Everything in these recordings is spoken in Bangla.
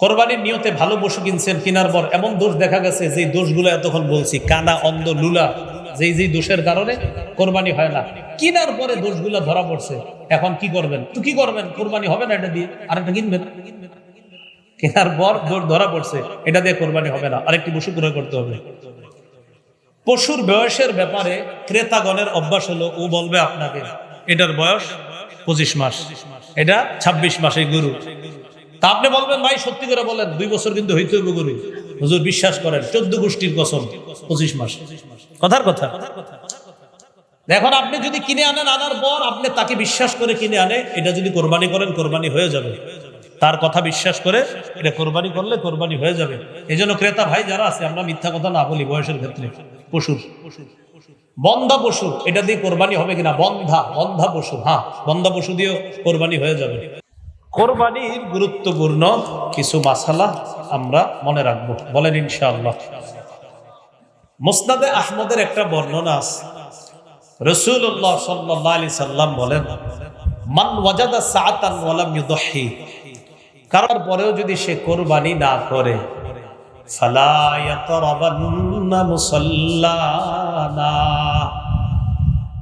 কোরবানির নিয়তে ভালো পশু কিনছেন কেনার পর এমন দোষ দেখা গেছে যে দোষগুলো এতক্ষণ বলছি। কানা, অন্ধ, লুলা, যেই যেই দোষের কারণে কোরবানি হয় না। কিনার পরে দোষগুলো ধরা পড়ছে। এখন কি করবেন? তো কি করবেন? কোরবানি হবে না এটা দিয়ে? আরেকটা কিনবেন? কেনার পর দোষ ধরা পড়ছে। এটা দিয়ে কোরবানি হবে না। আরেকটি পশু ক্রয় করতে হবে। পশুর বয়সের ব্যাপারে ক্রেতাগণের অভ্যাস হলো, ও বলবে আপনাকে, এটার বয়স পঁচিশ মাস। এটা ২৬ মাসের গরু। তা আপনি বলবেন, ভাই, সত্যি করে বলেন, দুই বছর কিন্তু হইতে হইব গরু। হুজুর, বিশ্বাস করেন, চোদ্দ গোষ্ঠীর কসম, পঁচিশ মাস। কথার কথা। এখন আপনি যদি কিনে আনেন আনার পর, আপনি তাকে বিশ্বাস করে কিনে আনে, এটা যদি কোরবানি করেন, কোরবানি হয়ে যাবে। তার কথা বিশ্বাস করে, এটা কোরবানি করলে কোরবানি হয়ে যাবে। এই জন্য ক্রেতা ভাই যারা আছে, আমরা মিথ্যা কথা না বলি বয়সের ক্ষেত্রে। পশুর। বন্ধা পশু, এটা দিয়ে কোরবানি হবে কিনা? বন্ধা বন্ধা পশু হ্যাঁ বন্ধা পশু দিয়েও কোরবানি হয়ে যাবে। কোরবানির গুরুত্বপূর্ণ কিছু মাসালা আমরা মনে রাখব। বলেন ইনশাআল্লাহ। মুসনাদে আহমদের একটা বর্ণনা আছে। রসুল্লাহ সাল্লাহ আলি সাল্লাম বলেন, মান ওয়াজাদা সাআতান ওয়ালাম ইউদহি কারোর পরেও যদি সে কোরবানি না করে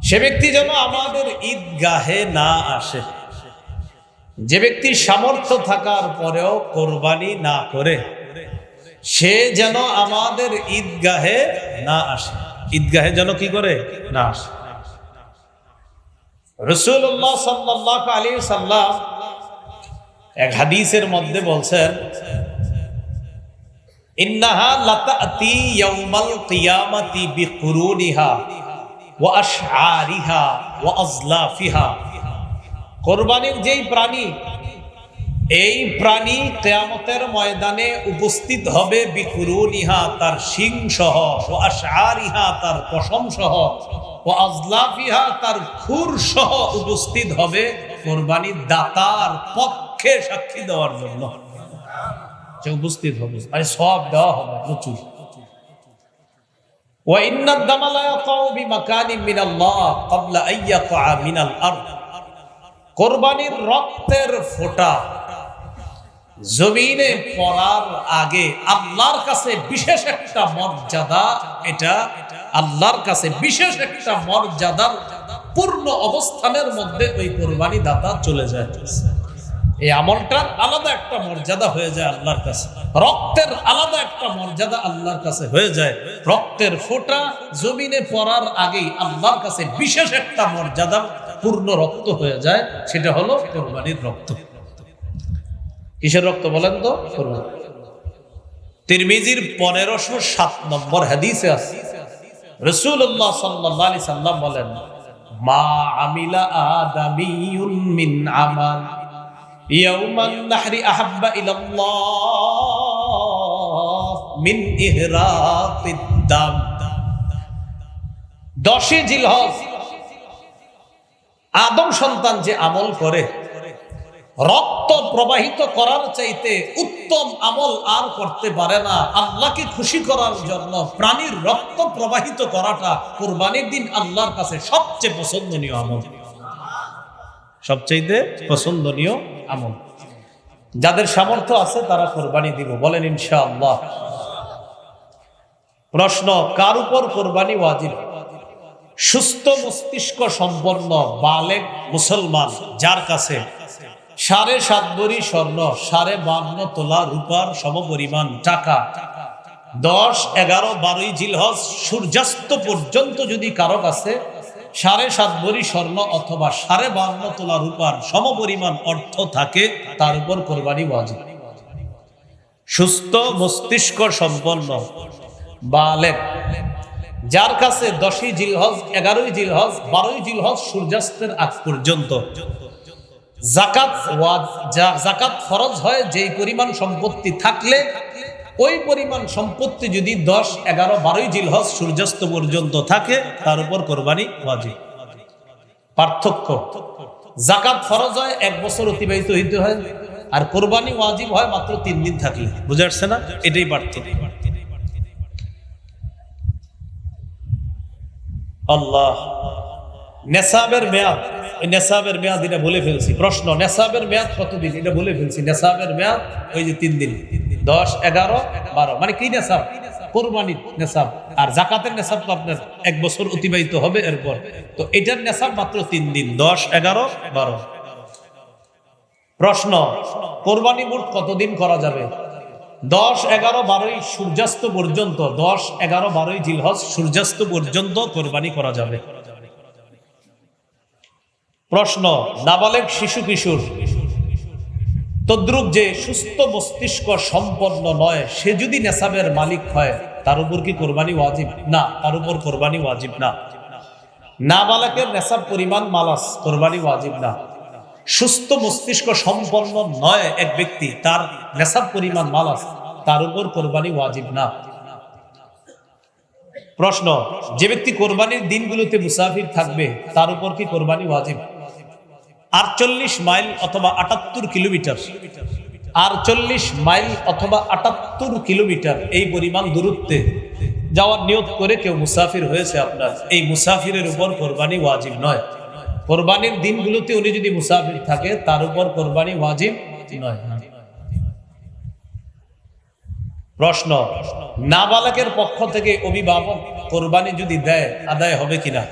সে ব্যক্তি যেন আমাদের ঈদগাহে না আসে। যে ব্যক্তির সামর্থ্য থাকার পরেও কোরবানি না করে, সে যেন আমাদের ঈদগাহে না আসে। ঈদগাহে যেন কি করে? না আসে। রসুল্লাহ সাল্লাহ আলী সাল্লাম এক হাদিসের মধ্যে বলছেন, ইন্নাহা লাতাতি ইয়াউমাল কিয়ামাতি বিকুরুনিহা ওয়া আশআরিহা ওয়া আজলাফিহা। কোরবানির যেই প্রাণী এই প্রাণী কেয়ামতের ময়দানে উপস্থিত হবে বিকুরুনিহা তার শিং সহ ও আশআরিহা তার পশম সহ ও আজলাফিহা তার খুর সহ উপস্থিত হবে কোরবানির দাতার পক্ষে সাক্ষী দেওয়ার জন্য সে উপস্থিত হবে মানে সব দেওয়া হবে প্রচুর وإن الدم لا يقع بمكان من الله قبل أن يقع من الأرض কোরবানির রক্তের ফোঁটা। জমিনে পড়ার আগে আল্লাহর কাছে বিশেষ একটা মর্যাদা, এটা আল্লাহর কাছে বিশেষ একটা মর্যাদার পূর্ণ অবস্থানের মধ্যে ওই কোরবানি দাতা চলে যায়। এই আমলটার আলাদা একটা মর্যাদা হয়ে যায় আল্লাহর কাছে। রক্তের আলাদা একটা মর্যাদা আল্লাহর কাছে হয়ে যায়। রক্তের ফোঁটা জমিনে পড়ার আগেই আল্লাহর কাছে বিশেষ একটা মর্যাদা পূর্ণ রক্ত হয়ে যায়, সেটা হলো কোরবানির রক্ত। কিসের রক্ত বলেন তো? তিরমিজির পনেরোশো সাত নম্বর হাদিসে আছে। রসুল্লাহ সাল্লাহ সাল্লাম বলেন, মা আমিলা আদামিউন মিন আমাল ইয়াউমান নাহরি আহাব্বা ইলাল্লাহ মিন ইহরাতিদ দাম। দশে জিলহজ আদম সন্তান যে আমল করে, রক্ত প্রবাহিত করার চাইতে উত্তম আমল আর করতে পারে না। আল্লাহকে খুশি করার জন্য প্রাণীর রক্ত প্রবাহিত করাটা কোরবানির দিন আল্লাহর কাছে সবচেয়ে পছন্দনীয় আমল। সবচেয়ে পছন্দনীয় আমল। যাদের সামর্থ্য আছে তারা কোরবানি দিব, বলেন ইনশাআল্লাহ। প্রশ্ন, কার উপর কোরবানি ওয়াজিব? সুস্থ মস্তিষ্ক সম্পন্ন বালেক মুসলমান, যার কাছে সাড়ে সাত বড়ি স্বর্ণ, সাড়ে বান্ন তোলা রূপার সমপরিমাণ টাকা, দশ, এগারো, বারোই জিলহজ সূর্যাস্ত পর্যন্ত যদি কারও কাছে সাড়ে সাত বড়ি স্বর্ণ অথবা সাড়ে বান্ন তোলা রূপার সমপরিমাণ অর্থ থাকে, তার উপর কোরবানি ওয়াজিব। সুস্থ মস্তিষ্ক সম্পন্ন বালেক যার কাছে দশই জিলহজ, এগারোই জিলহজ, বারোই জিলহজ সূর্যাস্তের আগ পর্যন্ত। জাকাত জাকাত ফরজ হয়, যেই পরিমাণ সম্পত্তি থাকলে, ওই পরিমাণ সম্পত্তি যদি দশ, এগারো, বারোই সূর্যাস্ত পর্যন্ত থাকে, তার উপর কোরবানি ওয়াজিব। পার্থক্য জাকাত ফরজ হয়, এক বছর অতিবাহিত হইতে হয়, আর কোরবানি ওয়াজিব হয় মাত্র তিন দিন থাকলে। বুঝে আসছে না? এটাই পার্থক্য। আল্লাহ। নেশাবের মেয়াদ ওই নেশাবের মেয়াদ এটা বলে ফেলছি। প্রশ্ন নেশাবের মেয়াদ কতদিন? এটা বলে ফেলছি। নেশাবের মেয়াদ ওই যে তিন দিন। দশ, এগারো, বারো। মানে কি নেশাব কোরবানির নেশাব আর জাকাতের নেশাব তো আপনার এক বছর অতিবাহিত হবে এরপর। তো এটার নেশাব মাত্র তিন দিন। দশ, এগারো, বারো। প্রশ্ন, কোরবানি মোট কতদিন করা যাবে? দশ এগারো বারোই সূর্যাস্ত পর্যন্ত, দশ এগারো বারোই জিলহজ সূর্যাস্ত পর্যন্ত কোরবানি করা যাবে। প্রশ্ন, নাবালেক শিশু কিশোর, তদ্রুপ যে সুস্থ মস্তিষ্ক সম্পন্ন নয়, সে যদি নেশাবের মালিক হয়, তার উপর কি কোরবানি ওয়াজিব? না, তার উপর কোরবানি ওয়াজিব না। নাবালকের নেশাব পরিমাণ মালাস, কোরবানি ওয়াজিব না। সুস্থ মস্তিষ্ক সম্পন্ন নয় এক ব্যক্তি, তার নেশাব পরিমাণ মালাস তার উপর কোরবানি ওয়াজিব না। প্রশ্ন, যে ব্যক্তি কোরবানির দিনগুলোতে মুসাফির থাকবে, তার উপর কি কোরবানি ওয়াজিব? আটচল্লিশ মাইল অথবা আটাত্তর কিলোমিটার। আটচল্লিশ মাইল অথবা আটাত্তর কিলোমিটার এই পরিমাণ দূরত্বে যাওয়ার নিয়োগ করে কেউ মুসাফির হয়েছে আপনার। এই মুসাফিরের উপর কোরবানি ওয়াজিব নয়। কোরবানির দিনগুলোতে উনি যদি মুসাফির থাকে, তার উপর কোরবানি ওয়াজিব নয়। প্রশ্ন, নাবালকের পক্ষ থেকে অভিভাবক কোরবানি যদি দেয়, আদায় হবে কিনা?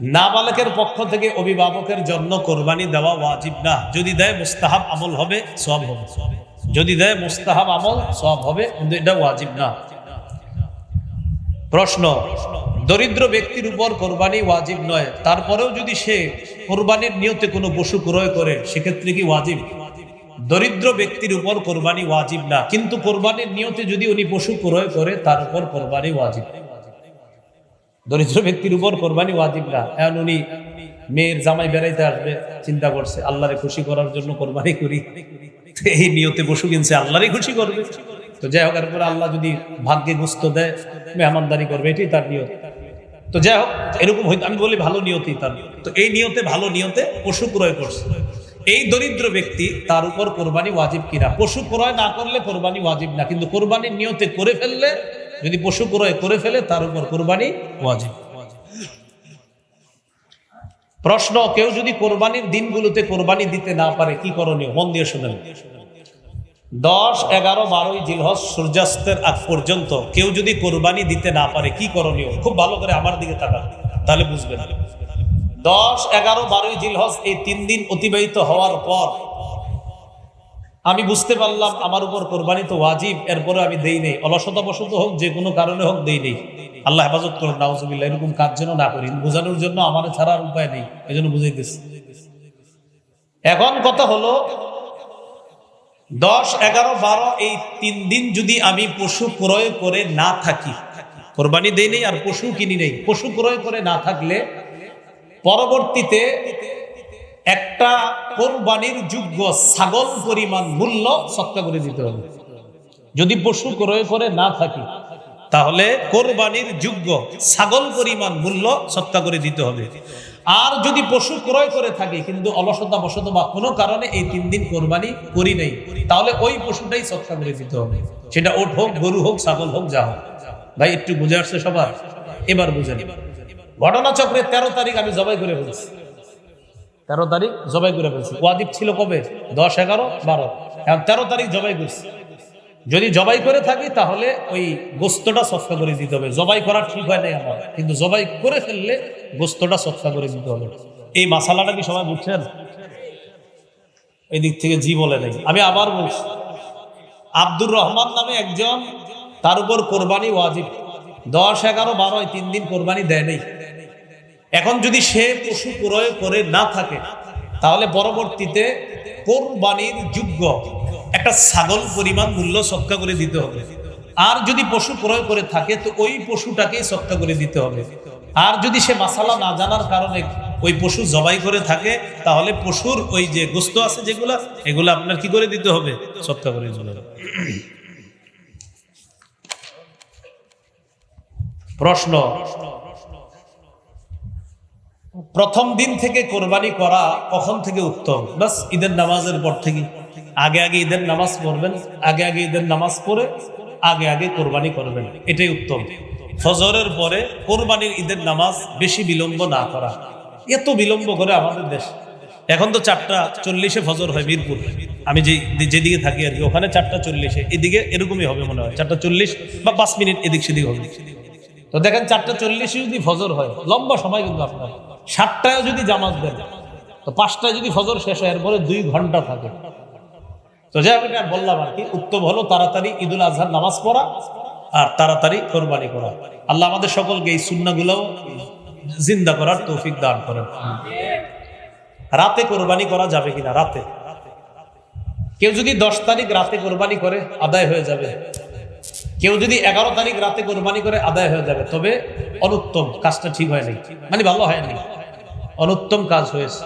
নাবালকের পক্ষ থেকে অভিভাবকের জন্য কোরবানি দেওয়া ওয়াজিব না। যদি দেয়, মুস্তাহাব আমল হবে সব হবে। যদি দেয়, মুস্তাহাব আমল সব হবে, কিন্তু এটা ওয়াজিব না। প্রশ্ন, দরিদ্র ব্যক্তির উপর কোরবানি ওয়াজিব নয়, তারপরেও যদি সে কোরবানির নিয়তে কোনো পশু ক্রয় করে, সেক্ষেত্রে কি ওয়াজিব? দরিদ্র ব্যক্তির উপর কোরবানি ওয়াজিব না, কিন্তু কোরবানির নিয়তে যদি উনি পশু ক্রয় করে, তার উপর কোরবানি ওয়াজিব। দরিদ্র ব্যক্তির উপর কোরবানি ওয়াজিব না, এখন উনি মেয়ের জামাই বেড়াইতে আসবে, চিন্তা করছে, আল্লাহরে খুশি করার জন্য কোরবানি করি। এই নিয়তে পশু কিনছে, আল্লাহরই খুশি করবে। তো যাই হোক, এরপরে আল্লাহ যদি ভাগ্যে গুস্ত দেয়, মেহমানদারি করবে, এটাই তার নিয়ত। তো যাই হোক, এরকম হইতে আমি বলি ভালো নিয়তেই তার তো এই নিয়তে, ভালো নিয়তে পশু ক্রয় করছে। এই দরিদ্র ব্যক্তি তার উপর কোরবানি ওয়াজিব কিনা? পশু ক্রয় না করলে কোরবানি ওয়াজিব না, কিন্তু কোরবানির নিয়তে করে ফেললে, যদি পশু ক্রয় করে ফেলে, তার উপর কোরবানি ওয়াজিব। প্রশ্ন, কেউ যদি কোরবানির দিনগুলোতে কোরবানি দিতে না পারে, কি করণীয়? মন দিয়ে শুনেন। দশ, এগারো, বারোই জিলহজ সূর্যাস্তের আগ পর্যন্ত কেউ যদি কোরবানি দিতে না পারে, কি করণীয়? খুব ভালো করে আমার দিকে তাকান, তাহলে বুঝবেন। দশ, এগারো, বারোই জিলহজ এই তিন দিন অতিবাহিত হওয়ার পর আমি বুঝতে পারলাম আমার উপর কোরবানি তো ওয়াজিব, এরপরে আমি দেই নেই। অলসতাবশত হোক, যে কোনো কারণে হোক, দেই নেই। আল্লাহ হেফাজত করুন, নাউজুবিল্লাহ, এরকম কাজ যেন না করি। বোঝানোর জন্য আমার ছাড়া আর উপায় নেই এই জন্য বুঝাইতেছি। এখন কথা হলো দশ, এগারো, বারো, এই তিন দিন যদি আমি পশু ক্রয় করে না থাকি, কোরবানি দেই নেই আর পশু কিনি নেই, পশু ক্রয় করে না থাকলে পরবর্তীতে একটা কোরবানির যোগ্য ছাগল পরিমাণ মূল্য সৎকা করে দিতে হবে। যদি পশু ক্রয় করে না থাকি, তাহলে কোরবানির যোগ্য ছাগল পরিমাণ মূল্য সৎকা করে দিতে হবে। আর যদি পশু ক্রয় করে থাকি, কিন্তু অলসতা বসত বা কোনো কারণে এই তিন দিন কোরবানি করি নাই, তাহলে ওই পশুটাই সৎকা করে দিতে হবে। সেটা ওট হোক, গরু হোক, ছাগল হোক, যা হোক। ভাই, একটু বুঝে আসছে সবার? এবার বুঝে ঘটনা ঘটনাচক্রে তেরো তারিখ আমি জবাই করে ফেলছি। তেরো তারিখ জবাই করে ফেলছি। ওয়াজিব ছিল কবে? দশ, এগারো, বারো। এখন তেরো তারিখ জবাই করছি। যদি জবাই করে থাকি, তাহলে ওই গোস্তটা সৎকা করে দিতে হবে। জবাই করা ঠিক হয় নাই আমার। কিন্তু জবাই করে ফেললে গোস্তটা সৎকা করে দিতে হবে। এই মশালাটা কি সবাই বুঝছেন? এই দিক থেকে জি বলে নেই। আমি আবার বলছি, আব্দুর রহমান নামে একজন, তার উপর কোরবানি ওয়াজিব। দশ, এগারো, বারো তিন দিন কোরবানি দেয় নেই। এখন যদি সে পশু ক্রয় করে না থাকে, তাহলে পরবর্তীতে কোরবানির যোগ্য একটা ছাগল পরিমাণ মূল্য সৎকা করে দিতে হবে। আর যদি পশু ক্রয় করে থাকে, তো ওই পশুটাকেই সৎকা করে দিতে হবে। আর যদি সে মাসালা না জানার কারণে ওই পশু জবাই করে থাকে, তাহলে পশুর ওই যে গোস্ত আছে যেগুলা, এগুলো আপনার কি করে দিতে হবে? সৎকা করে দিতে হবে। প্রশ্ন প্রথম দিন থেকে কোরবানি করা কখন থেকে উত্তম? বাস, ঈদের নামাজের পর থেকে। আগে আগে ঈদের নামাজ পড়বেন, আগে আগে ঈদের নামাজ পড়ে, আগে আগে কোরবানি করবেন। এটাই উত্তম। ফজরের পরে কোরবানির ঈদের নামাজ বেশি বিলম্ব না করা। এত বিলম্ব করে আমাদের দেশ। এখন তো চারটা চল্লিশে ফজর হয় মিরপুর। আমি যে, যেদিকে থাকি আর কি, ওখানে চারটা চল্লিশে। এদিকে এরকমই হবে মনে হয়। চারটা চল্লিশ বা পাঁচ মিনিট এদিক সেদিক হবে। তো দেখেন চারটা চল্লিশে যদি ফজর হয়, লম্বা সময় কিন্তু আপনার। সাতটায় যদি জামাত দেন, তো পাঁচটায় যদি ফজর শেষ হয়, এরপরে দুই ঘণ্টা থাকে। তো যাই এটা বললাম আর কি, উত্তম হলো তাড়াতাড়ি ঈদুল আজহার নামাজ পড়া আর তাড়াতাড়ি কোরবানি করা। আল্লাহ আমাদের সকলকে এই সুন্নাগুলোও জিন্দা করার তৌফিক দান করেন। রাতে কোরবানি করা যাবে কিনা? রাতে। কেউ যদি দশ তারিখ রাতে কোরবানি করে, আদায় হয়ে যাবে। কেউ যদি এগারো তারিখ রাতে কোরবানি করে আদায় হয়ে যাবে, তবে অনুত্তম কাজটা ঠিক হয়নি। মানে ভালো হয়নি। অনুত্তম কাজ হয়েছে।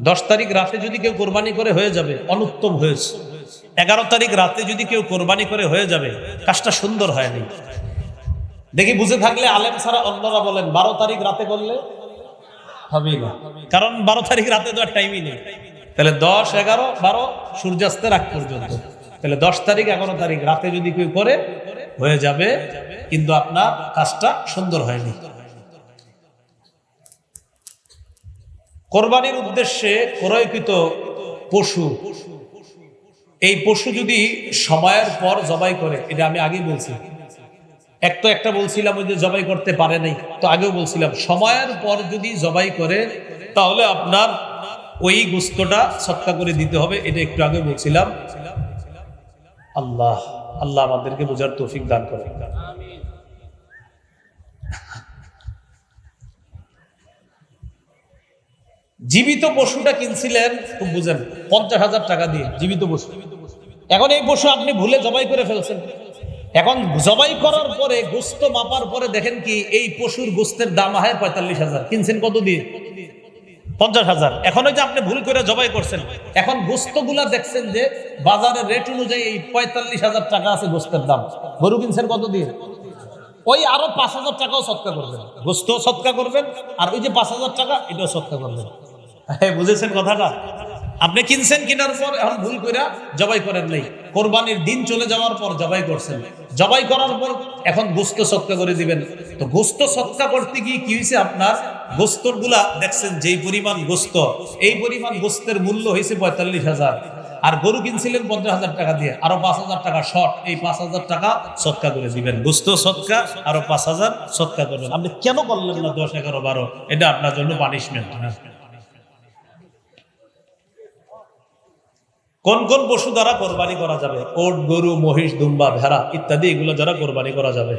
দশ তারিখ রাতে যদি কেউ কোরবানি করে হয়ে যাবে, অনুত্তম হয়েছে। এগারো তারিখ রাতে যদি কেউ কোরবানি করে হয়ে যাবে, কাজটা সুন্দর হয়নি। দেখি, বুঝে থাকলে আলেম ছাড়া অন্যরা বলেন, বারো তারিখ রাতে করলে হবে না। কারণ বারো তারিখ রাতে তো আর টাইমই নেই। তাহলে দশ, এগারো, বারো সূর্যাস্তের আগ পর্যন্ত। তাহলে দশ তারিখ এগারো তারিখ, রাতে যদি কেউ করে, হয়ে যাবে। কিন্তু আপনার কাজটা সুন্দর হয়নি। কোরবানির উদ্দেশ্যে ক্রয়কৃত পশু, এই পশু যদি সময়ের পর জবাই করে, এটা আমি আগেই বলছি। এক তো একটা বলছিলাম ওই যে জবাই করতে পারে নাই, তো আগেও বলছিলাম, সময়ের পর যদি জবাই করে, তাহলে আপনার ওই গুস্তটা সৎকা করে দিতে হবে, এটা একটু আগে বলছিলাম। আল্লাহ আল্লাহ আমাদেরকে বোঝার তৌফিক দান করে জীবিত পশুটা কিনছিলেন, খুব বুঝেন, পঞ্চাশ হাজার টাকা দিয়ে জীবিত পশু। এখন এই পশু আপনি ভুলে জবাই করে ফেলছেন। এখন জবাই করার পরে, গোস্ত মাপার পরে দেখেন কি, এই পশুর গোস্তের দাম হয় পঁয়তাল্লিশ হাজার। কিনছেন কত দিয়ে? পঞ্চাশ হাজার। এখন ওই যে আপনি ভুল করে জবাই করছেন। এখন গোস্তগুলা দেখছেন যে বাজারের রেট অনুযায়ী এই পঁয়তাল্লিশ হাজার টাকা আছে গোস্তের দাম। গরু কিনছেন কত দিয়ে ওই আরও পাঁচ হাজার টাকাও সৎকা করবেন। গোস্ত সৎকা করবেন, আর ওই যে পাঁচ হাজার টাকা, এটাও সৎকা করবেন। হ্যাঁ বুঝেছেন কথাটা? আপনি কিনছেন কেনার পর এখন ভুল করে জবাই করেন নাই। কোরবানির দিন চলে যাওয়ার পর জবাই করছেন। জবাই করার পর এখন গোস্ত সৎকা করে দিবেন। তো গোস্ত সৎকা করতে গিয়ে কি হয়েছে আপনার? গোস্তরগুলা দেখছেন যেই পরিমাণ গোস্ত, এই পরিমাণ গোস্তের মূল্য হয়েছে পঁয়তাল্লিশ হাজার। আর গরু কিনছিলেন পঞ্চাশ হাজার টাকা দিয়ে, আরও পাঁচ হাজার টাকা শর্ট, এই পাঁচ হাজার টাকা সৎকা করে দিবেন। গোস্ত সৎকা, আরও পাঁচ হাজার সৎকা করবেন আপনি কেন করলেন না দশ এগারো বারো? এটা আপনার জন্য পানিশমেন্ট হ্যাঁ কোন কোন পশু দ্বারা কোরবানি করা যাবে? ওট, গরু, মহিষ, দুম্বা, ভেড়া ইত্যাদি এগুলো দ্বারা কোরবানি করা যাবে।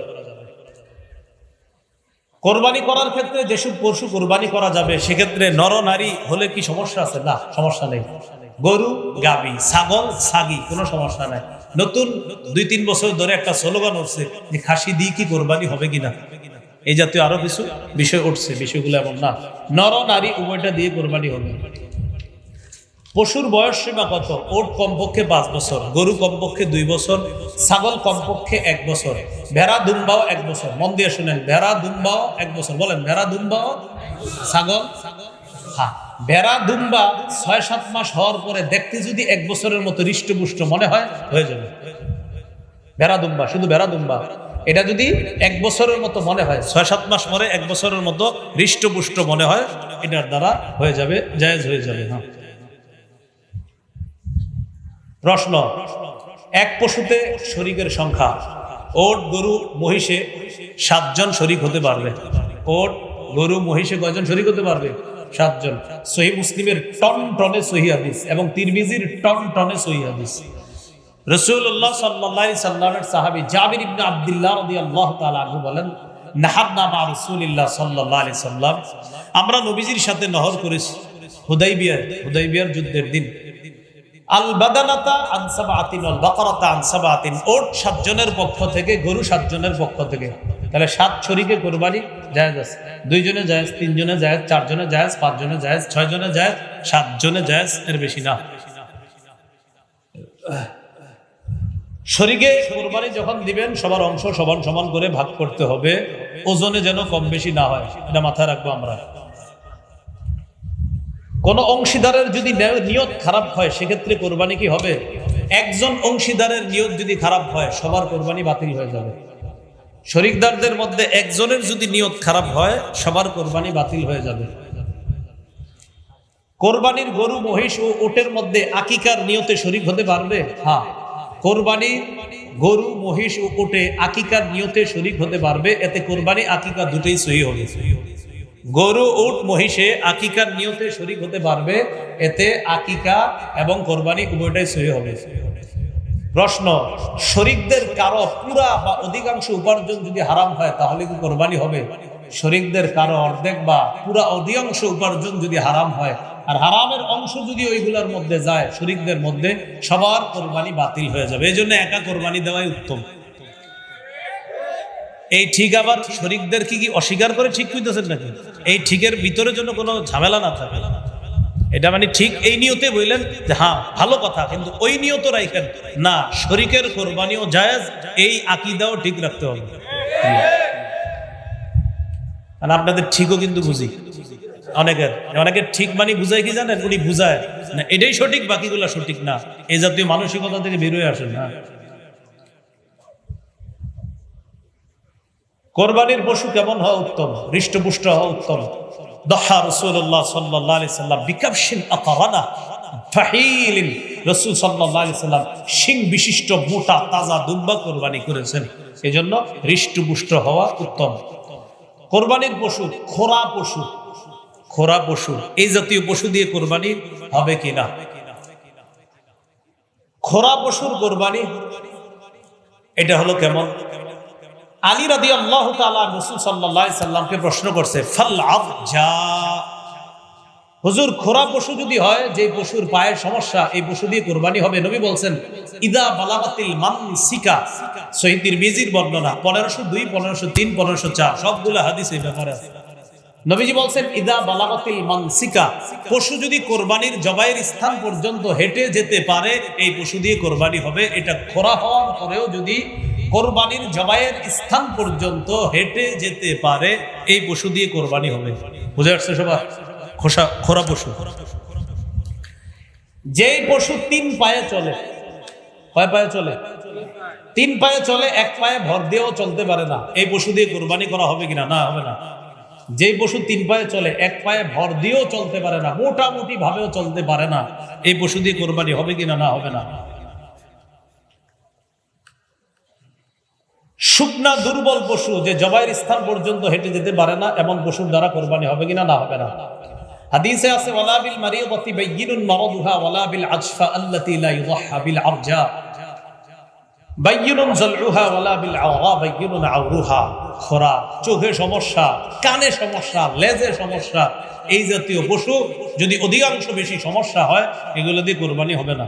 কোরবানি করার ক্ষেত্রে যেসব পশু কোরবানি করা যাবে, সেক্ষেত্রে নর, নারী হলে কি সমস্যা আছে? না, সমস্যা নেই। গরু, গাবি, ছাগল, ছাগি, কোনো সমস্যা নাই। নতুন দুই তিন বছর ধরে একটা স্লোগান উঠছে যে খাসি দিয়ে কি কোরবানি হবে কিনা? এই জাতীয় আরও কিছু বিষয় উঠছে, বিষয়গুলো এমন না। নর, নারী উভয়টা দিয়ে কোরবানি হবে। পশুর বয়স সীমা কত? ওট কমপক্ষে পাঁচ বছর, গরু কমপক্ষে দুই বছর, ছাগল কমপক্ষে এক বছর, ভেড়া, দুম্বাও এক বছর। মন দিয়ে শুনেন, ভেড়া, দুম্বাও এক বছর। বলেন, ভেড়া, দুম্বাও, ছাগল? হ্যাঁ ভেড়া, দুম্বা ছয়, সাত মাস হওয়ার পরে দেখতে যদি এক বছরের মতো হৃষ্টপুষ্ট মনে হয়, হয়ে যাবে। ভেড়া, দুম্বা, শুধু ভেড়া, দুম্বা। এটা যদি এক বছরের মতো মনে হয়, ছয়, সাত মাস পরে এক বছরের মতো হৃষ্টপুষ্ট মনে হয়, এটার দ্বারা হয়ে যাবে, জায়েজ হয়ে যাবে হ্যাঁ। প্রশ্ন, এক পশুতে শরিকের সংখ্যা। ওট গরু মহিষে সাতজন শরিক হতে পারবে। ওট গরু মহিষে কয়জন শরিক হতে পারবে? সাতজন। সহি মুসলিমের টন টনে সহি হাদিস এবং তিরমিজির টন টনে সহি হাদিস। রসুল্লাহ সাল্লাহ সাল্লামের সাহাবি জাবির ইবনে আবদুল্লাহ রাদিয়াল্লাহু তাআলা আনহু বলেন, নাহাবনা মা রাসূলিল্লাহ সাল্লাল্লাহু আলাইহি সাল্লাম। আমরা নবীজির সাথে নহর করেছি। হুদাইবিয়ার হুদাইবিয়ার যুদ্ধের দিন। আল বাকারাতা আনসাবাতিন ওট সাতজনের পক্ষ থেকে, গরু সাতজনের পক্ষ থেকে। তাহলে সাত জায়েজ জায়েজ ছয়জনে জায়েজ এর বেশি না। কোরবানি যখন দিবেন, সবার অংশ সমান সমান করে ভাগ করতে হবে। ওজনে যেন কম বেশি না হয়, এটা মাথায় রাখব আমরা। কোন অংশীদারের যদি নিয়ত খারাপ হয়, সেক্ষেত্রে কোরবানি কি হবে? একজন অংশীদারের নিয়ত যদি খারাপ হয়, সবার কোরবানি বাতিল হয়ে যাবে। শরিকদারদের মধ্যে একজনের যদি নিয়ত খারাপ হয়, সবার কোরবানি বাতিল হয়ে যাবে। কোরবানির গরু, মহিষ ও ওটের মধ্যে আকিকার নিয়তে শরিক হতে পারবে? হ্যাঁ। কোরবানির গরু, মহিষ ও ওটে আকিকার নিয়তে শরিক হতে পারবে। এতে কোরবানি আকিকা দুটোই সহি হবে। গরু, উট, মহিষে আকিকার নিয়তে শরিক হতে পারবে। এতে আকিকা এবং কোরবানি উভয়টাই সহি হবে। প্রশ্ন, শরিকদের কারও পুরা বা অধিকাংশ উপার্জন যদি হারাম হয়, তাহলে কি কোরবানি হবে? শরিকদের কারও অর্ধেক বা পুরা অধিকাংশ উপার্জন যদি হারাম হয়, আর হারামের অংশ যদি ওইগুলোর মধ্যে যায়, শরিকদের মধ্যে সবার কোরবানি বাতিল হয়ে যাবে। এই জন্য একা কোরবানি দেওয়াই উত্তম। এই ঠিক আবার শরিকদের কি কি অস্বীকার করে ঠিক কইতেছেন নাকি? এই ঠিকের ভিতরে জন্য কোনো ঝামেলা না থাকে। এটা মানে ঠিক এই নিয়তে বললেন যে হ্যাঁ ভালো কথা, কিন্তু ওই নিয়ত রাখেন না, শরিকের কোরবানিও জায়েজ, এই আকিদাও ঠিক রাখতে হবে। মানে আপনাদের ঠিকও কিন্তু বুঝি। অনেকের অনেকের ঠিক মানে বুঝায় কি জানেন? উনি বুঝায়। না, এটাই সঠিক, বাকিগুলো সঠিক না। এই জাতীয় মানসিকতা থেকে বেরোয় আসেন। না কোরবানির পশু কেমন হওয়া উত্তম? হৃষ্টপুষ্ট হওয়া উত্তম। দহা রসুল্লাহ সাল্লাহ সাল্লাম বিকাবসিন আকারানা ফাহিলিন। রসুল সাল্লাহ সাল্লাম সিং বিশিষ্ট মোটা তাজা দুব্বা কোরবানি করেছেন। এই জন্য হৃষ্টপুষ্ট হওয়া উত্তম। কোরবানির পশু খোরা পশু। খোরা পশু। এই জাতীয় পশু দিয়ে কোরবানি হবে কিনা খোরা পশুর কোরবানি, এটা হলো কেমন? আলী রাদি আল্লাহ রসুল সাল্লাহ সাল্লামকে প্রশ্ন করছে, ফাল আবজা হুজুর, খোরা পশু যদি হয়, যে পশুর পায়ের সমস্যা, এই পশু দিয়ে কোরবানি হবে। নবী বলছেন, ইদা বালাবাতিল মানসিকা? শহীদির মিজির বর্ণনা, পনেরোশো দুই, পনেরোশো তিন, পনেরোশো চার, সবগুলো হাদিস এই ব্যাপারে আছে। নবীজি বলছেন, ইদা বালাবাতিল মানসিকা? পশু যদি কোরবানির জবাইয়ের স্থান পর্যন্ত হেঁটে যেতে পারে, এই পশু দিয়ে কোরবানি হবে। এটা খোরা হওয়ার পরেও যদি কোরবানির জবাইয়ের স্থান পর্যন্ত হেঁটে যেতে পারে, এই পশু দিয়ে কোরবানি হবে। বুঝে আসছে সবাই? খোসা, খোরা পশু। যেই পশু তিন পায়ে চলে, কয় পায়ে চলে? তিন পায়ে চলে, এক পায়ে ভর দিয়েও চলতে পারে না। এই পশু দিয়ে কোরবানি করা হবে কিনা? না, হবে না। যেই পশু তিন পায়ে চলে, এক পায়ে ভর দিয়েও চলতে পারে না মোটামুটি ভাবেও চলতে পারে না। এই পশু দিয়ে কোরবানি হবে কিনা? না, হবে না। শুকনা দুর্বল পশু যে জবাইয়ের স্থান পর্যন্ত হেঁটে যেতে পারে না, এমন পশুর দ্বারা কোরবানি হবে কিনা না হবে না। হাদিসে আছে, ওয়ালা বিল মারিয়াতি বাইয়িনুন মারাদুহা, ওয়ালা বিল আজফা আল্লাতী লা ইউযহা বিল আরজা। বাইয়িনুন জালউহা ওয়ালা বিল আওরা বাইয়িনুন আওরুহা। খরা, চোখে সমস্যা, কানে সমস্যা, লেজে সমস্যা, এই জাতীয় পশু যদি অধিকাংশ বেশি সমস্যা হয়, এগুলো দিয়ে কোরবানি হবে না।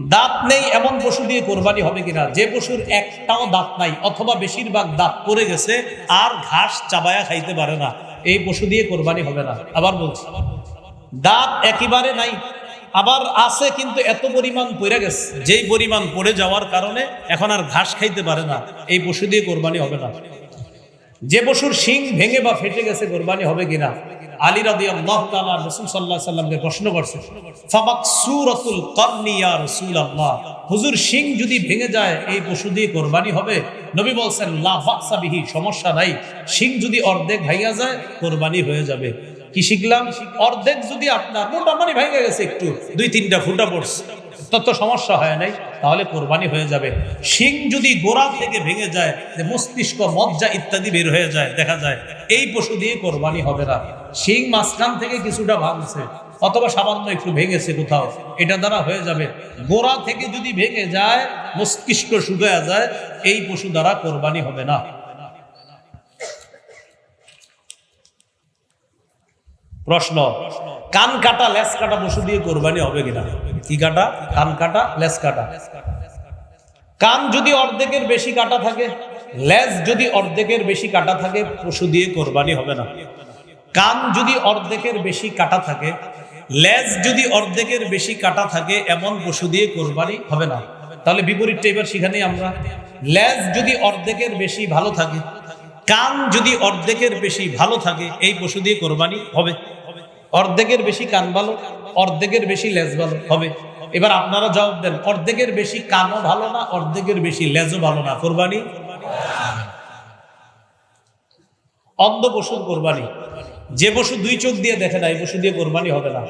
দাঁত নেই এমন পশু দিয়ে কোরবানি হবে কিনা? যে পশুর একটাও দাঁত নাই, অথবা বেশিরভাগ দাঁত পড়ে গেছে, আর ঘাস চাবায়া খাইতে পারে না। এই পশু দিয়ে কোরবানি হবে না। আবার বলছি, দাঁত একেবারে নাই, আবার আছে কিন্তু এত পরিমাণ পড়ে গেছে। যেই পরিমাণ পড়ে যাওয়ার কারণে এখন আর ঘাস খাইতে পারে না। এই পশু দিয়ে কোরবানি হবে না। যে পশুর শিং ভেঙে বা ফেটে গেছে, কোরবানি হবে কিনা? আলী রাদি আল্লাহ তালা রসুল সাল্লাহ সাল্লামকে প্রশ্ন করছে ফামাকসুরাতুল কর্নিয়া রসুল আল্লাহ হুজুর, শিং যদি ভেঙে যায়, এই পশু দিয়ে কোরবানি হবে? নবী বলছেন, লা সমস্যা নাই। শিং যদি অর্ধেক ভাইয়া যায়, কোরবানি হয়ে যাবে। কি শিখলাম? অর্ধেক যদি আপনার মোটামানি ভেঙে গেছে একটু, দুই তিনটা ফুটা পড়ছে। তত সমস্যা হয় নাই, তাহলে কোরবানি হয়ে যাবে। শিং যদি গোড়া থেকে ভেঙে যায়, যে মস্তিষ্ক, মজ্জা ইত্যাদি বের হয়ে যায়, দেখা যায়, এই পশু দিয়ে কোরবানি হবে না। শিং মাঝখান থেকে কিছুটা ভাঙছে, অথবা সামান্য একটু ভেঙেছে কোথাও, এটা দ্বারা হয়ে যাবে। গোড়া থেকে যদি ভেঙে যায়, মস্তিষ্ক শুকায়া যায়, এই পশু দ্বারা কোরবানি হবে না। প্রশ্ন, কান কাটা লেস কাটা পশু দিয়ে কোরবানি হবে কিনা? কি কাটা? কান কাটা লেস কাটা? কান যদি অর্ধেকের বেশি কাটা থাকে, লেজ যদি অর্ধেকের বেশি কাটা থাকে পশু দিয়ে কোরবানি হবে না। কান যদি অর্ধেকের বেশি কাটা থাকে, লেজ যদি অর্ধেকের বেশি কাটা থাকে, এমন পশু দিয়ে কোরবানি হবে না। তাহলে বিপরীতটা এবার সেখানে আমরা। লেজ যদি অর্ধেকের বেশি ভালো থাকে, কান যদি অর্ধেকের বেশি ভালো থাকে, এই পশু দিয়ে কোরবানি হবে। অর্ধেকের বেশি কান ভালো, অর্ধেকের বেশি লেজ ভালো, হবে। এবার আপনারা জবাব দেন, অর্ধেকের বেশি কানও ভালো না, অর্ধেকের বেশি লেজও ভালো না, কোরবানি? অন্ধ পশুর কোরবানি। যে পশু দুই চোখ দিয়ে দেখে না, এই পশু দিয়ে কোরবানি হবে না।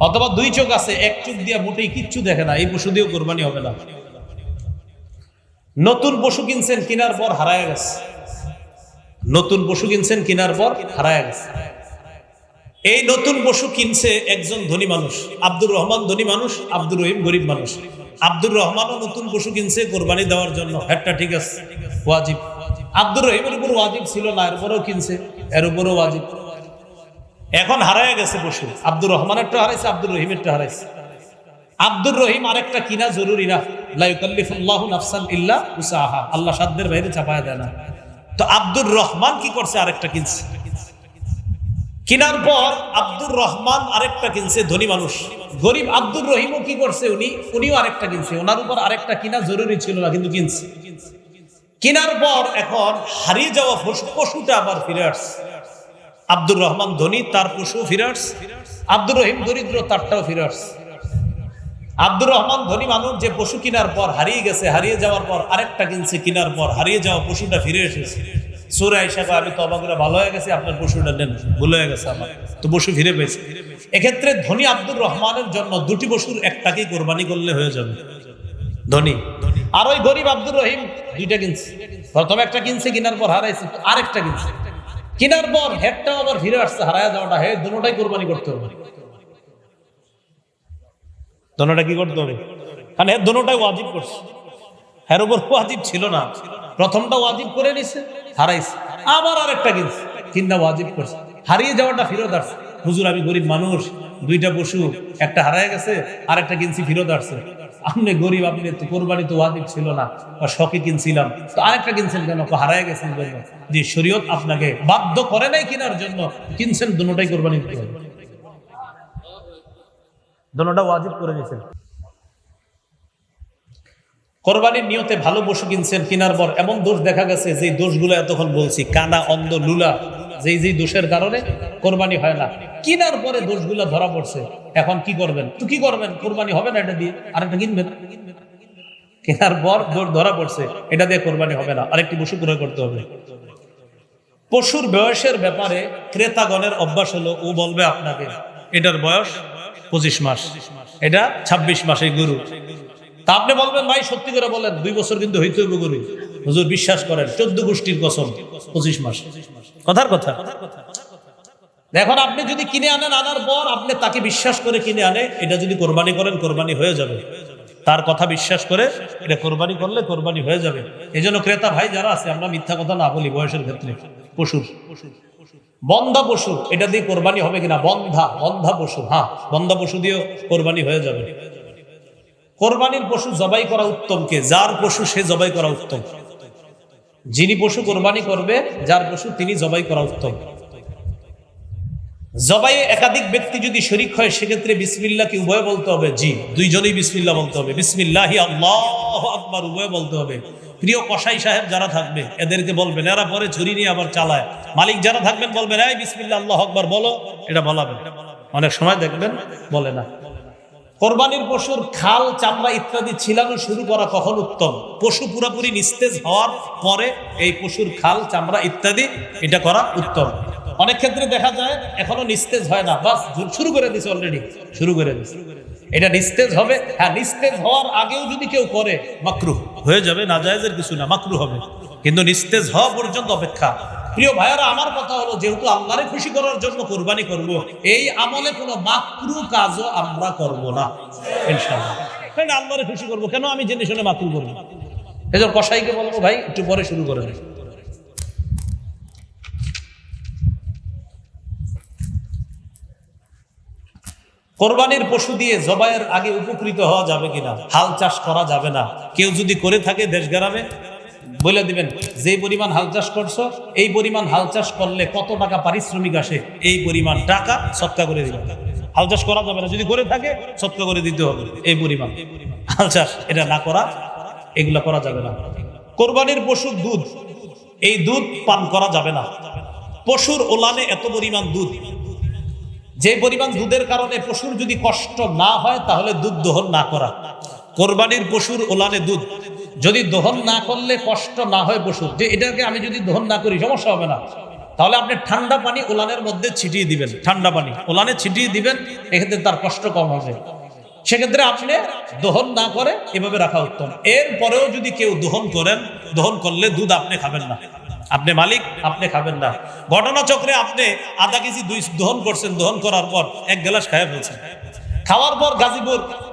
অথবা দুই চোখ আছে, এক চোখ দিয়ে মোটেই কিচ্ছু দেখে না, এই পশু দিয়েও কোরবানি হবে না। নতুন পশু কিনছেন, কেনার পর হারায় গেছে। নতুন পশু কিনছেন, কেনার পর হারায় গেছে। এই নতুন পশু কিনছে একজন ধনী মানুষ। আব্দুর রহমান ধনী মানুষ, আব্দুর রহিম গরিব মানুষ। আব্দুর রহমানও নতুন পশু কিনছে কোরবানি দেওয়ার জন্য। একটা ঠিক আছে, ওয়াজিব। আব্দুর রহিমের উপর ওয়াজিব ছিল না, এর উপরেও কিনছে, এর উপরেও ওয়াজিব। এখন হারায় গেছে পশু। আব্দুর রহমানেরটা হারাইছে, আব্দুর রহিমেরটা হারাইছে। আব্দুর রহিম আরেকটা কিনা জরুরি না। আল্লাহ সাধ্যের বাইরে চাপায় দেয় না। তো আব্দুর রহমান কি করছে? আরেকটা কিনছে। কিনার পর আব্দুর রহমান আরেকটা কিনছে, ধনী মানুষ। গরিব আব্দুর রহিমও কি করছে উনি? উনিও আরেকটা কিনছে। ওনার উপর আরেকটা কিনা জরুরি ছিল না, কিন্তু কিনছে। কিনার পর এখন হারিয়ে যাওয়া পশু- পশুটা আবার ফিরে আসছে। আব্দুর রহমান ধনী, তার পশু ফিরে আসছে। আব্দুর রহিম দরিদ্র, তারটাও ফিরে আসছে। আব্দুর রহমান ধনী মানুষ, যে পশু কেনার পর হারিয়ে গেছে, হারিয়ে যাওয়ার পর আরেকটা কিনছে, কেনার পর হারিয়ে যাওয়া পশুটা ফিরে এসেছে। সুরা হিসাবে আমি তো অবাক ভালো হয়ে গেছে, আপনার পশুটা নেন ভুল হয়ে গেছে আমার। তো পশু ফিরে পেয়েছে। এক্ষেত্রে ধনী আব্দুর রহমানের জন্য দুটি পশুর একটাকেই কোরবানি করলে হয়ে যাবে। ধনী। আর ওই গরিব আব্দুর রহিম দুইটা কিনছে। প্রথম একটা কিনছে, কিনার পর হারাইছে, আরেকটা কিনছে। কেনার পর হেডটাও আবার ফিরে আসছে, হারায় যাওয়াটা। হে, দুটোটাই কোরবানি করতে হবে। দোনোটা কি করতে হবে? কারণ এর দোনোটাই ওয়াজিব করছে। এর উপর ওয়াজিব ছিল না। প্রথমটা ওয়াজিব করে নিছে, হারাইছে। আবার আরেকটা কিনছে কিনা ওয়াজিব করছে। হারিয়ে যাওয়াটা ফেরত আসছে। হুজুর, আমি গরিব মানুষ, দুইটা পশু, একটা হারায় গেছে, আরেকটা কিনছি, ফেরত আসছে। আপনি গরিব, আপনি তো কোরবানি তো ওয়াজিব ছিল না, বা শখে কিনছিলাম। তো আরেকটা কিনছেন কেন? হারায় গেছেন জন্য যে শরীয়ত আপনাকে বাধ্য করে নাই কেনার জন্য কিনছেন দুটোটাই কোরবানি দিতে দোনোটা ওয়াজিব করে দিয়েছেন। কোরবানির নিয়তে ভালো পশু কিনছেন কেনার পর এমন দোষ দেখা গেছে যে দোষগুলো এতক্ষণ বলছি, কানা, অন্ধ, লুলা, যেই যেই দোষের কারণে কোরবানি হয় না। কিনার পরে দোষগুলো ধরা পড়ছে। এখন কি করবেন? তো কি করবেন? কোরবানি হবে না এটা দিয়ে? আরেকটা কিনবেন? কেনার পর দোষ ধরা পড়ছে, এটা দিয়ে কোরবানি হবে না। আরেকটি পশু ক্রয় করতে হবে। পশুর বয়সের ব্যাপারে ক্রেতাগণের অভ্যাস হলো, ও বলবে আপনাকে, এটার বয়স পঁচিশ মাস। এটা ২৬ মাস গরু। তা আপনি বলবেন, ভাই, সত্যি করে বলেন, দুই বছর কিন্তু হইতে হইব গরু হুজুর বিশ্বাস করেন, চোদ্দ গোষ্ঠীর কসম, পঁচিশ মাস। কথার কথা। এখন আপনি যদি কিনে আনেন আনার পর, আপনি তাকে বিশ্বাস করে কিনে আনে, এটা যদি কোরবানি করেন, কোরবানি হয়ে যাবে। তার কথা বিশ্বাস করে, এটা কোরবানি করলে কোরবানি হয়ে যাবে। এই জন্য ক্রেতা ভাই যারা আছে, আমরা মিথ্যা কথা না বলি বয়সের ক্ষেত্রে। পশুর। বন্ধা পশু, এটা দিয়ে কোরবানি হবে কিনা? বন্ধা বন্ধা পশু হ্যাঁ বন্ধা পশু দিয়েও কোরবানি হয়ে যাবে। কোরবানির পশু জবাই করা উত্তম কে? যার পশু সে জবাই করা উত্তম। যিনি পশু কোরবানি করবে, যার পশু তিনি জবাই করা উত্তম। জবাইয়ে একাধিক ব্যক্তি যদি শরিক হয়, সেক্ষেত্রে বিসমিল্লাহকে উভয় বলতে হবে। জি, দুইজনেই বিসমিল্লা বলতে হবে। বিসমিল্লাহি আল্লাহ আকবার উভয় বলতে হবে। প্রিয় কসাই সাহেব যারা থাকবে, এদেরকে বলবেন, এরা পরে ছুরি নিয়ে আবার চালায়। মালিক যারা থাকবেন বলবেন, এই বিসমিল্লাহ, আল্লাহ আকবার, বলো। এটা বলাবে অনেক সময় দেখবেন, বলে না। কোরবানির পশুর খাল, চামড়া ইত্যাদি ছিলানো শুরু করা কখন উত্তম? পশু পুরাপুরি নিস্তেজ হওয়ার পরে এই পশুর খাল, চামড়া ইত্যাদি, এটা করা উত্তম। অনেক ক্ষেত্রে দেখা যায়, এখনও নিস্তেজ হয় না। বাস শুরু করে দিছে অলরেডি শুরু করে দিছে। এটা নিস্তেজ হবে। হ্যাঁ নিস্তেজ হওয়ার আগেও যদি কেউ করে মাকরু হয়ে যাবে না জায়েজের কিছু না মাকরু হবে। কিন্তু নিস্তেজ হওয়া পর্যন্ত অপেক্ষা। প্রিয় ভাইয়ারা, আমার কথা হলো যেহেতু আল্লাহরে খুশি করার জন্য কোরবানি করব, এই আমলে কোনো মাকরু কাজও আমরা করব না। ইনশাআল্লাহ। কেন আল্লাহরে খুশি করব? কেন আমি জেনে শুনে মাকরু করব? এই জন্য কসাইকে বলব, ভাই, একটু পরে শুরু করে দেয় কোরবানির পশু দিয়ে জবাইয়ের আগে উপকৃত হওয়া যাবে কিনা? হাল চাষ করা যাবে না। কেউ যদি করে থাকে দেশ গ্রামে বলে দিবেন যে পরিমাণ হাল চাষ করছ, এই পরিমাণ হাল চাষ করলে কত টাকা পারিশ্রমিক আসে? এই পরিমাণ টাকা সৎকা করে দিবেন। হাল চাষ করা যাবে না, যদি করে থাকে, সৎকা করে দিতে হবে। এই পরিমাণ। হাল চাষ এটা না করা, এগুলা করা যাবে না। কোরবানির পশুর দুধ, এই দুধ পান করা যাবে না। পশুর ওলানে এত পরিমাণ দুধ। যে পরিমাণ দুধের কারণে পশুর যদি কষ্ট না হয়, তাহলে দুধ দহন না করা। কোরবানির পশুর ওলানে দুধ। যদি দহন না করলে কষ্ট না হয় পশুর যে এটাকে আমি যদি দহন না করি, সমস্যা হবে না। তাহলে আপনি ঠান্ডা পানি ওলানের মধ্যে ছিটিয়ে দিবেন, ঠান্ডা পানি। ওলানে ছিটিয়ে দিবেন, এক্ষেত্রে তার কষ্ট কম হবে। সেক্ষেত্রে আপনি দহন না করে এভাবে রাখা উত্তম। এরপরেও যদি কেউ দহন করেন, দহন করলে দুধ আপনি খাবেন না। আপনি মালিক, আপনি খাবেন না। ঘটনা চক্রে আপনি আধা কেজি দুই দহন করছেন, দহন করার পর এক গ্লাস খাইয়া ফেলছেন। খাওয়ার পর গাজীপুর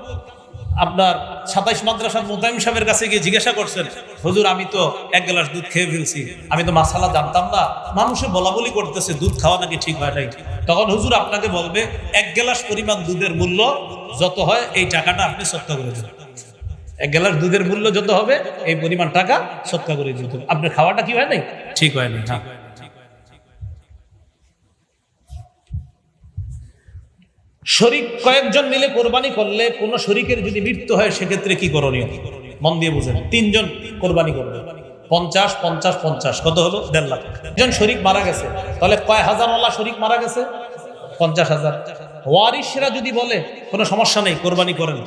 আপনার সাতাইশ মাদ্রাসার মোতায়েম সাহেবের কাছে গিয়ে জিজ্ঞাসা করছেন, হুজুর, আমি তো এক গ্লাস দুধ খেয়ে ফেলছি, আমি তো মাসালা জানতাম না। মানুষে বলা বলি করতেছে, দুধ খাওয়া নাকি ঠিক হয় নাই। তখন হুজুর আপনাকে বলবে, এক গ্লাস পরিমাণ দুধের মূল্য যত হয়, এই টাকাটা আপনি সত্য করে দেবেন এক গ্লাস দুধের মূল্য যত হবে, এই পরিমাণ টাকা সৎকা করে দিতে আপনার খাওয়াটা কি হয় নাই? ঠিক হয় নাই হ্যাঁ। শরিক কয়েকজন মিলে কোরবানি করলে কোন শরিকের যদি মৃত্যু হয়, সেক্ষেত্রে কি করণীয়? মন দিয়ে বুঝেন। তিনজন কোরবানি করবে। পঞ্চাশ পঞ্চাশ পঞ্চাশ। কত হলো? দেড় লাখ। একজন শরিক মারা গেছে, তাহলে কয় হাজার ওলা শরিক মারা গেছে? পঞ্চাশ হাজার। ওয়ারিসরা যদি বলে, কোনো সমস্যা নেই, কোরবানি করেন।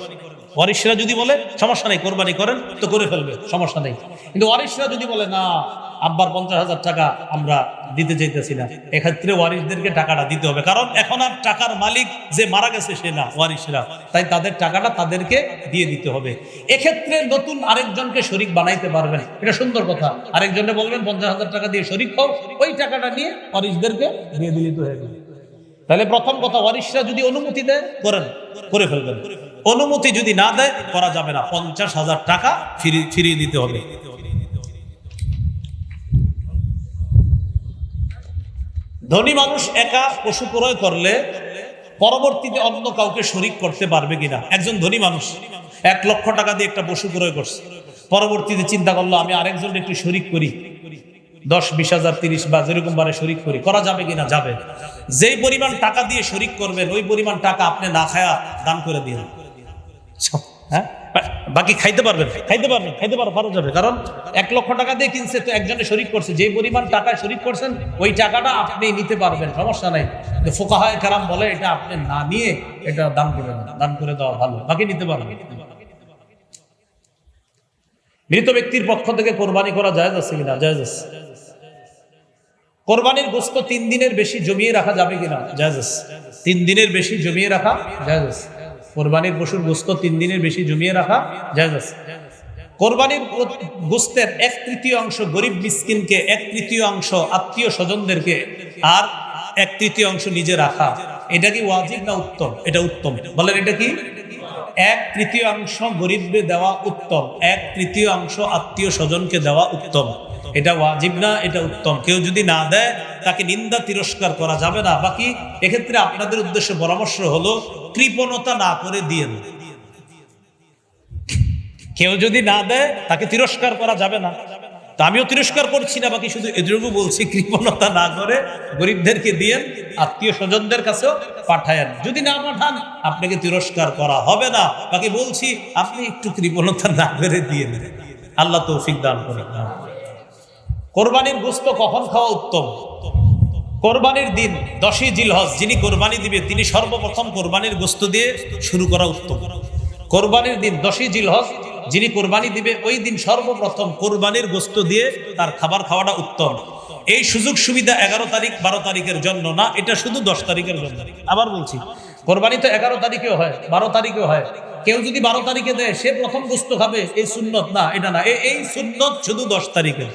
ওয়ারিসরা যদি বলে, সমস্যা নেই, কোরবানি করেন, তো করে ফেলবে, সমস্যা নেই। কিন্তু ওয়ারিসরা যদি বলে, না, আব্বার পঞ্চাশ হাজার টাকা আমরা দিতে চাইতেছি না, এক্ষেত্রে ওয়ারিসদেরকে টাকাটা দিতে হবে। কারণ এখন আর টাকার মালিক যে মারা গেছে, সে না ওয়ারিসরা তাই তাদের টাকাটা তাদেরকে দিয়ে দিতে হবে। এক্ষেত্রে নতুন আরেকজনকে শরিক বানাইতে পারবেন। এটা সুন্দর কথা। আরেকজনে বলবেন, পঞ্চাশ হাজার টাকা দিয়ে শরিক হোক ওই টাকাটা নিয়ে ওয়ারিসদেরকে দিয়ে দিলিত হয়ে গেল। তাহলে প্রথম কথা ওয়ারিসরা যদি অনুমতি দেয়, করেন, করে ফেলবেন। অনুমতি যদি না দেয়, করা যাবে না। পঞ্চাশ হাজার টাকা ফিরিয়ে ফিরিয়ে দিতে হবে। ধনী মানুষ একা পশু ক্রয় করলে পরবর্তীতে অন্য কাউকে শরিক করতে পারবে কিনা? একজন ধনী মানুষ এক লক্ষ টাকা দিয়ে একটা পশু ক্রয় করছে। পরবর্তীতে চিন্তা করল, আমি আরেকজন একটু শরিক করি। দশ বিশ হাজার তিরিশ বা যেরকম বারে শরিক করি করা যাবে কিনা? যাবে। যেই পরিমাণ টাকা দিয়ে শরিক করবেন ওই পরিমাণ টাকা আপনি না খায়া দান করে দিন। হ্যাঁ? বাকি খাইতে পারবেন। খাইতে পারবেন খাইতে পারো পারা যাবে কারণ এক লক্ষ টাকা দিয়ে কিনছে তো একজনে শরিক করছে। যে পরিমাণ টাকায় শরিক করছেন ওই টাকাটা আপনি নিতে পারবেন। সমস্যা নাই। কিন্তু ফোকাহায় কারাম বলে এটা আপনি না নিয়ে এটা দান করে দেন। দান করে দেওয়া ভালো। বাকি নিতে পারবেন। মৃত ব্যক্তির পক্ষ থেকে কোরবানি করা যায় আছে কিনা? যায় আছে। কোরবানির গোস্ত তিন দিনের বেশি জমিয়ে রাখা যাবে কিনা? জায়েজ আছে। তিন দিনের বেশি জমিয়ে রাখা জায়েজ আছে। কোরবানির পশুর গোস্ত তিন দিনের বেশি জমিয়ে রাখা জায়েজ আছে। কোরবানির গোস্তের এক তৃতীয় অংশ গরিব মিসকিনকে, এক তৃতীয় অংশ আত্মীয় স্বজনদেরকে আর এক তৃতীয় অংশ নিজে রাখা। এটা কি ওয়াজিব না উত্তম? এটা উত্তম। বলেন এটা কি? এক তৃতীয় অংশ গরিবকে দেওয়া উত্তম, এক তৃতীয় অংশ আত্মীয় স্বজনকে দেওয়া উত্তম। এটা ওয়াজিব না, এটা উত্তম। কেউ যদি না দেয়, তাকে নিন্দা তিরস্কার করা যাবে না। বাকি এক্ষেত্রে আপনাদের উদ্দেশ্যে পরামর্শ হলো, কৃপণতা না করে দিয়েন। কেউ যদি না দেয়, তাকে তিরস্কার করা যাবে না। তা আমিও তিরস্কার করছি না, বাকি শুধু এটুকু বলছি, কৃপণতা না করে গরিবদেরকে দিয়েন আত্মীয় স্বজনদের কাছেও পাঠায়েন। যদি না পাঠান, আপনাকে তিরস্কার করা হবে না। বাকি বলছি, আপনি একটু কৃপণতা না করে দিয়েন আল্লাহ তৌফিক দান করে কোরবানির গোস্ত কখন খাওয়া উত্তম? কোরবানির দিন, দশই জিলহজ, যিনি কোরবানি দিবে, তিনি সর্বপ্রথম কোরবানির গোস্ত দিয়ে শুরু করা উত্তম। কোরবানির দিন, দশই জিলহজ যিনি কোরবানি দিবে, ওই দিন সর্বপ্রথম কোরবানির গোস্ত দিয়ে তার খাবার খাওয়াটা উত্তম। এই সুযোগ সুবিধা এগারো তারিখ, বারো তারিখের জন্য না, এটা শুধু দশ তারিখের জন্য। আবার বলছি, কোরবানি তো এগারো তারিখেও হয়, বারো তারিখেও হয়। কেউ যদি বারো তারিখে দেয়, সে প্রথম গোস্ত খাবে, এই সুন্নত না, এটা না। এই সুন্নত শুধু দশ তারিখে।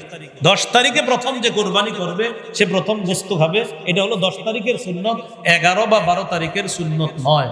দশ তারিখে প্রথম যে কোরবানি করবে, সে প্রথম গোস্ত খাবে, এটা হলো দশ তারিখের সুন্নত, এগারো বা বারো তারিখের সুন্নত নয়।